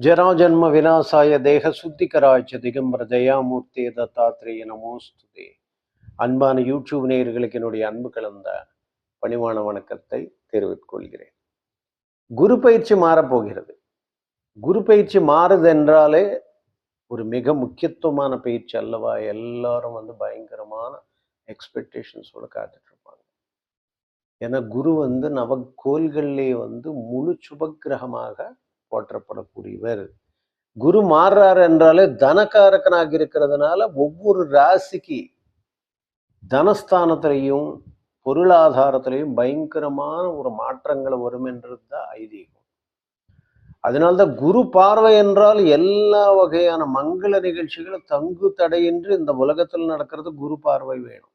ஜராஜன்ம விநாசாய தேக சுத்திகராய்ச்ச திகம்பர ஜெயாமூர்த்தி தத்தாத்திரேய நமோஸ்துதி. அன்பான யூடியூப் நேயர்களுக்கு என்னுடைய அன்பு கலந்த பணிவான வணக்கத்தை தெரிவித்துக்கொள்கிறேன் குரு பயிற்சி மாறப்போகிறது குரு பயிற்சி மாறுது என்றாலே ஒரு மிக முக்கியத்துவமான பயிற்சி அல்லவா? எல்லாரும் வந்து பயங்கரமான எக்ஸ்பெக்டேஷன்ஸோட காத்துட்டு இருப்பாங்க. ஏன்னா குரு வந்து நவக்கோள்கள்லேயே வந்து முழு சுபக்கிரகமாக போற்றப்படக்கூடியவர். குரு மாறுறார் என்றாலே தனக்காரக்கனாக இருக்கிறதுனால ஒவ்வொரு ராசிக்கு தனஸ்தானத்திலையும் பொருளாதாரத்திலையும் பயங்கரமான ஒரு மாற்றங்கள் வரும் என்றது தான் ஐதீகம். அதனால்தான் குரு பார்வை என்றால் எல்லா வகையான மங்கள நிகழ்ச்சிகளும் தங்கு தடையின்றி இந்த உலகத்தில் நடக்கிறது குரு பார்வை வேணும்.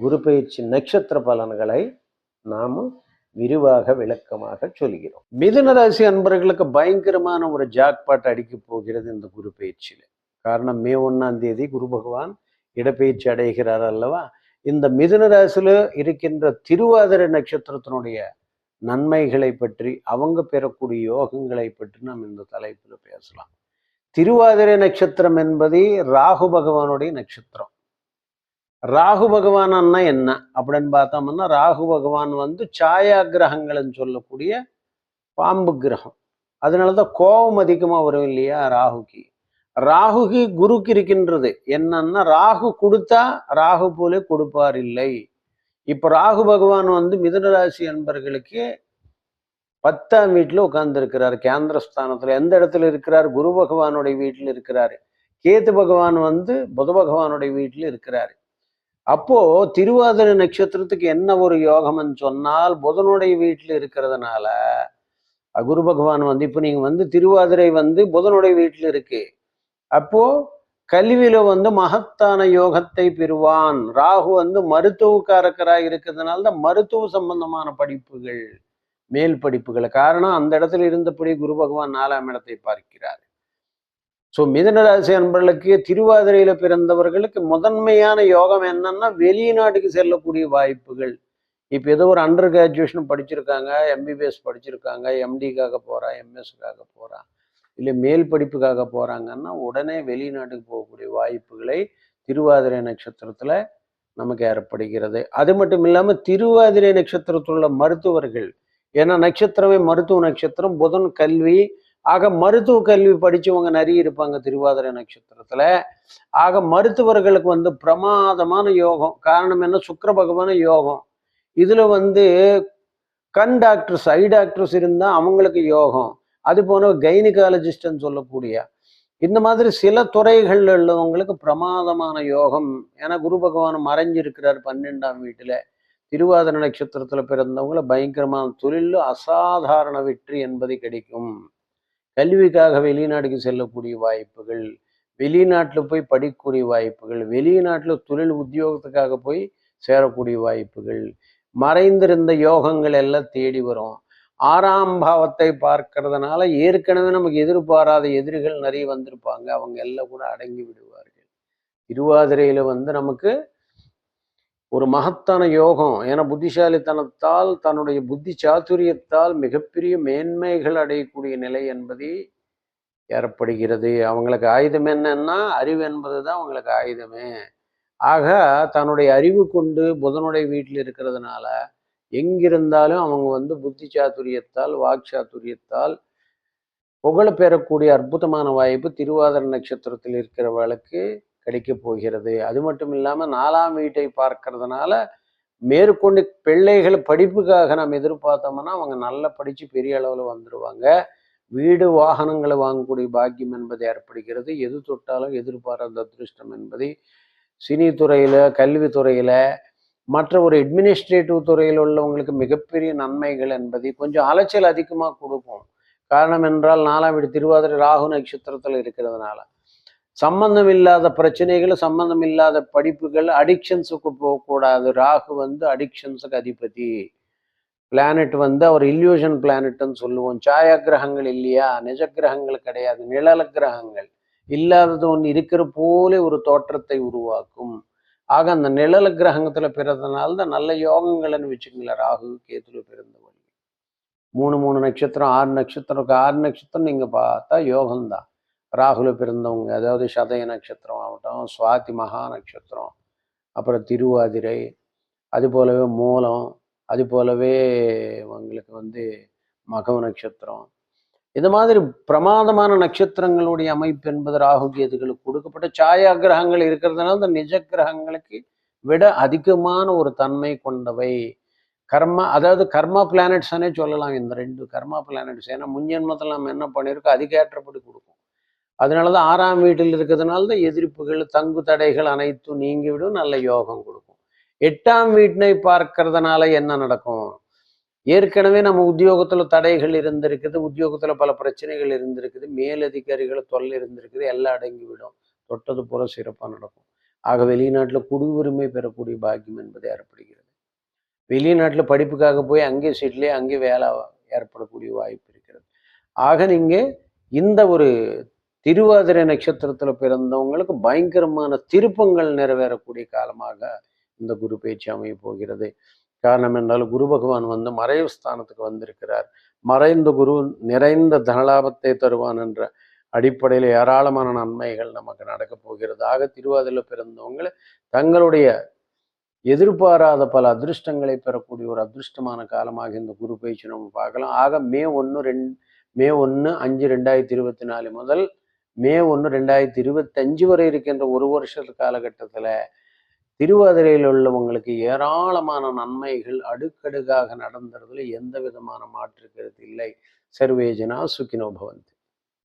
குரு பயிற்சி நட்சத்திர பலன்களை நாம் விரிவாக விளக்கமாக சொல்கிறோம். மிதுன ராசி அன்பர்களுக்கு பயங்கரமான ஒரு ஜாக்பாட் அடிக்க போகிறது இந்த குரு பயிற்சியில். காரணம் மே ஒன்றாம் தேதி குரு பகவான் இடப்பெயர்ச்சி அடைகிறார் அல்லவா? இந்த மிதுன ராசியில இருக்கின்ற திருவாதிரை நட்சத்திரத்தினுடைய நன்மைகளை பற்றி அவங்க பெறக்கூடிய யோகங்களை பற்றி நாம் இந்த தலைப்பில் பேசலாம். திருவாதிரை நட்சத்திரம் என்பது ராகு பகவானுடைய நட்சத்திரம். ராகு பகவானன்னா என்ன? அப்படின்னு பார்த்தோம்னா ராகு பகவான் வந்து சாயா கிரகங்கள்னு சொல்லக்கூடிய பாம்பு கிரகம். அதனாலதான் கோபம் அதிகமா வரும் இல்லையா ராகுக்கு. ராகுக்கு குருக்கு இருக்கின்றது. என்னன்னா ராகு கொடுத்தா ராகு போல கொடுப்பார் இல்லை. இப்ப ராகு பகவான் வந்து மிதுனராசி அன்பர்களுக்கு பத்தாம் வீட்டுல உட்கார்ந்துருக்கிறார். கேந்திரஸ்தானத்தில் கேந்திரஸ்தானத்துல எந்த இடத்துல இருக்கிறார்? குரு பகவானுடைய வீட்டில் இருக்கிறாரு. கேத்து பகவான் வந்து புத பகவானுடைய வீட்டில் இருக்கிறாரு. அப்போ திருவாதிரை நட்சத்திரத்துக்கு என்ன ஒரு யோகம்னு சொன்னால் புதனுடைய வீட்டில் இருக்கிறதுனால குரு பகவான் வந்து இப்போ நீங்க வந்து திருவாதிரை வந்து புதனுடைய வீட்டில் இருக்கு. அப்போ கல்வியில வந்து மகத்தான யோகத்தை பெறுவான். ராகு வந்து மருத்துவக்காரக்கராக இருக்கிறதுனால தான் மருத்துவ சம்பந்தமான படிப்புகள் மேல் படிப்புகள். காரணம் அந்த இடத்துல இருந்தபடி குரு பகவான் நாலாம் இடத்தை பார்க்கிறார். ஸோ மிதனராசி அன்பர்களுக்கு திருவாதிரையில் பிறந்தவர்களுக்கு முதன்மையான யோகம் என்னன்னா வெளிநாட்டுக்கு செல்லக்கூடிய வாய்ப்புகள். இப்போ ஏதோ ஒரு அண்டர் கிராஜுவேஷன் படிச்சிருக்காங்க எம்பிபிஎஸ் படிச்சிருக்காங்க எம்டிக்காக போகிறான் எம்எஸ்க்காக போகிறான் இல்லை மேல் படிப்புக்காக போகிறாங்கன்னா உடனே வெளிநாட்டுக்கு போகக்கூடிய வாய்ப்புகளை திருவாதிரை நட்சத்திரத்தில் நமக்கு ஏற்படுகிறது. அது மட்டும் இல்லாமல் திருவாதிரை நட்சத்திரத்தில் உள்ள மருத்துவர்கள் ஏன்னா நட்சத்திரமே மருத்துவ நட்சத்திரம் புதன் கல்வி ஆக மருத்துவ கல்வி படிச்சவங்க நிறைய இருப்பாங்க திருவாதிரை நட்சத்திரத்துல. ஆக மருத்துவர்களுக்கு வந்து பிரமாதமான யோகம். காரணம் என்ன? சுக்கர பகவான யோகம். இதுல வந்து கண் டாக்டர்ஸ் ஐ டாக்டர்ஸ் இருந்தா அவங்களுக்கு யோகம். அது போன கைனிகாலஜிஸ்ட்னு சொல்லக்கூடிய. இந்த மாதிரி சில துறைகள்ல உள்ளவங்களுக்கு பிரமாதமான யோகம். ஏன்னா குரு பகவான் மறைஞ்சிருக்கிறார் பன்னெண்டாம் வீட்டுல. திருவாதிர நட்சத்திரத்துல பிறந்தவங்களை பயங்கரமான தொழில் அசாதாரண வெற்றி என்பது கிடைக்கும். கல்விக்காக வெளிநாட்டுக்கு செல்லக்கூடிய வாய்ப்புகள் வெளிநாட்டில் போய் படிக்கக்கூடிய வாய்ப்புகள் வெளிநாட்டில் தொழில் உத்தியோகத்துக்காக போய் சேரக்கூடிய வாய்ப்புகள் மறைந்திருந்த யோகங்கள் எல்லாம் தேடி வரும். ஆறாம் பாவத்தை பார்க்கறதுனால ஏற்கனவே நமக்கு எதிர்பாராத எதிரிகள் நிறைய வந்திருப்பாங்க. அவங்க எல்லாம் கூட அடங்கி விடுவார்கள். திருவாதிரையில வந்து நமக்கு ஒரு மகத்தான யோகம். ஏன்னா புத்திசாலித்தனத்தால் தன்னுடைய புத்தி சாத்துரியத்தால் மிகப்பெரிய மேன்மைகள் அடையக்கூடிய நிலை என்பது ஏற்படுகிறது. அவங்களுக்கு ஆயுதம் என்னன்னா அறிவு என்பது தான் அவங்களுக்கு ஆயுதமே. ஆக தன்னுடைய அறிவு கொண்டு புதனுடைய வீட்டில் இருக்கிறதுனால எங்கிருந்தாலும் அவங்க வந்து புத்தி சாத்துரியத்தால் வாக் சாத்துரியத்தால் புகழ பெறக்கூடிய அற்புதமான வாய்ப்பு திருவாதிரை நட்சத்திரத்தில் இருக்கிறவர்களுக்கு கிடைக்க போகிறது. அது மட்டும் இல்லாமல் நாலாம் வீட்டை பார்க்கறதுனால மேற்கொண்டு பிள்ளைகள் படிப்புக்காக நம்ம எதிர்பார்த்தோம்னா அவங்க நல்லா படித்து பெரிய அளவில் வந்துடுவாங்க வீடு வாகனங்களை வாங்கக்கூடிய பாக்கியம் என்பது ஏற்படுகிறது. எது தொட்டாலும் எதிர்பாராத அதிருஷ்டம் என்பதை சினி கல்வித்துறையில் மற்ற ஒரு அட்மினிஸ்ட்ரேட்டிவ் துறையில் உள்ளவங்களுக்கு மிகப்பெரிய நன்மைகள் என்பதை கொஞ்சம் அலைச்சல் அதிகமாக கொடுக்கும். காரணம் என்றால் நாலாம் வீடு திருவாதிரை ராகு நட்சத்திரத்தில் இருக்கிறதுனால. சம்பந்தம் இல்லாத பிரச்சனைகள் சம்பந்தம் இல்லாத படிப்புகள் அடிக்ஷன்ஸுக்கு போகக்கூடாது. ராகு வந்து அடிக்ஷன்ஸுக்கு அதிபதி. பிளானட் வந்து அவர் இல்யூஷன் பிளானட்னு சொல்லுவோம். சாயா கிரகங்கள் இல்லையா? நிஜ கிரகங்கள் கிடையாது. நிழல கிரகங்கள். இல்லாதது ஒன்று இருக்கிற போல ஒரு தோற்றத்தை உருவாக்கும். ஆக அந்த நிழல கிரகத்துல பிறந்தனால தான் நல்ல யோகங்கள்னு வச்சுக்கங்களேன். ராகு கேத்துல பிறந்தவங்க மூணு மூணு நட்சத்திரம் ஆறு நட்சத்திரம் ஆறு நட்சத்திரம் நீங்க பார்த்தா யோகம்தான். ராகுல பிறந்தவங்க அதாவது சதய நட்சத்திரம் ஆகட்டும் சுவாதி மகா நட்சத்திரம் அப்புறம் திருவாதிரை அது போலவே மூலம் அது போலவே உங்களுக்கு வந்து மகவ நட்சத்திரம். இது மாதிரி பிரமாதமான நட்சத்திரங்களுடைய அமைப்பு என்பது ராகு கேதுகளுக்கு கொடுக்கப்பட்ட சாயா கிரகங்கள் இருக்கிறதுனால இந்த நிஜ கிரகங்களுக்கு விட அதிகமான ஒரு தன்மை கொண்டவை. கர்மா அதாவது கர்மா பிளானட்ஸ்னே சொல்லலாம் இந்த ரெண்டு கர்மா பிளானட்ஸ் ஏன்னா முன்ஜென்மத்தில் நம்ம என்ன பண்ணியிருக்கோம்? அதுக்கேற்றபடி கொடுக்கும் அதனால தான் ஆறாம் வீட்டில் இருக்கிறதுனால தான் எதிர்ப்புகள் தங்கு தடைகள் அனைத்தும் நீங்கிவிடும் நல்ல யோகம் கொடுக்கும். எட்டாம் வீட்டினை பார்க்கறதுனால என்ன நடக்கும்? ஏற்கனவே நம்ம உத்தியோகத்தில் தடைகள் இருந்திருக்குது உத்தியோகத்தில் பல பிரச்சனைகள் இருந்திருக்குது மேலதிகாரிகளை தொல்லை இருந்திருக்குது எல்லாம் அடங்கி விடும் தொட்டது போல சிறப்பாக நடக்கும். ஆக வெளிநாட்டில் குடியுரிமை பெறக்கூடிய பாக்கியம் என்பது ஏற்படுகிறது. வெளிநாட்டில் படிப்புக்காக போய் அங்கே சீட்லேயே அங்கே வேலை ஏற்படக்கூடிய வாய்ப்பு இருக்கிறது. ஆக நீங்கள் இந்த ஒரு திருவாதிரை நட்சத்திரத்துல பிறந்தவங்களுக்கு பயங்கரமான திருப்பங்கள் நிறைவேறக்கூடிய காலமாக இந்த குரு பேச்சு அமைய போகிறது. காரணம் என்றால் குரு பகவான் வந்து மறைவு ஸ்தானத்துக்கு வந்திருக்கிறார். மறைந்த குரு நிறைந்த தனலாபத்தை தருவான் என்ற அடிப்படையில் ஏராளமான நன்மைகள் நமக்கு நடக்கப் போகிறது. ஆக திருவாதிரையில் பிறந்தவங்களை தங்களுடைய எதிர்பாராத பல அதிர்ஷ்டங்களை பெறக்கூடிய ஒரு அதிர்ஷ்டமான காலமாக இந்த குரு பயிற்சி நம்ம பார்க்கலாம். ஆக மே ஒன்று ரெண்டு மே ஒன்று அஞ்சு ரெண்டாயிரத்தி இருபத்தி நாலு முதல் மே ஒன்று ரெண்டாயிரத்தி இருபத்தஞ்சு வரை இருக்கின்ற ஒரு வருஷ காலகட்டத்தில் திருவாதிரையில் உள்ளவங்களுக்கு ஏராளமான நன்மைகள் அடுக்கடுக்காக நடந்துறதுல எந்த விதமான மாற்று கருத்து இல்லை. சர்வேஜனா சுக்கினோ பவந்தி.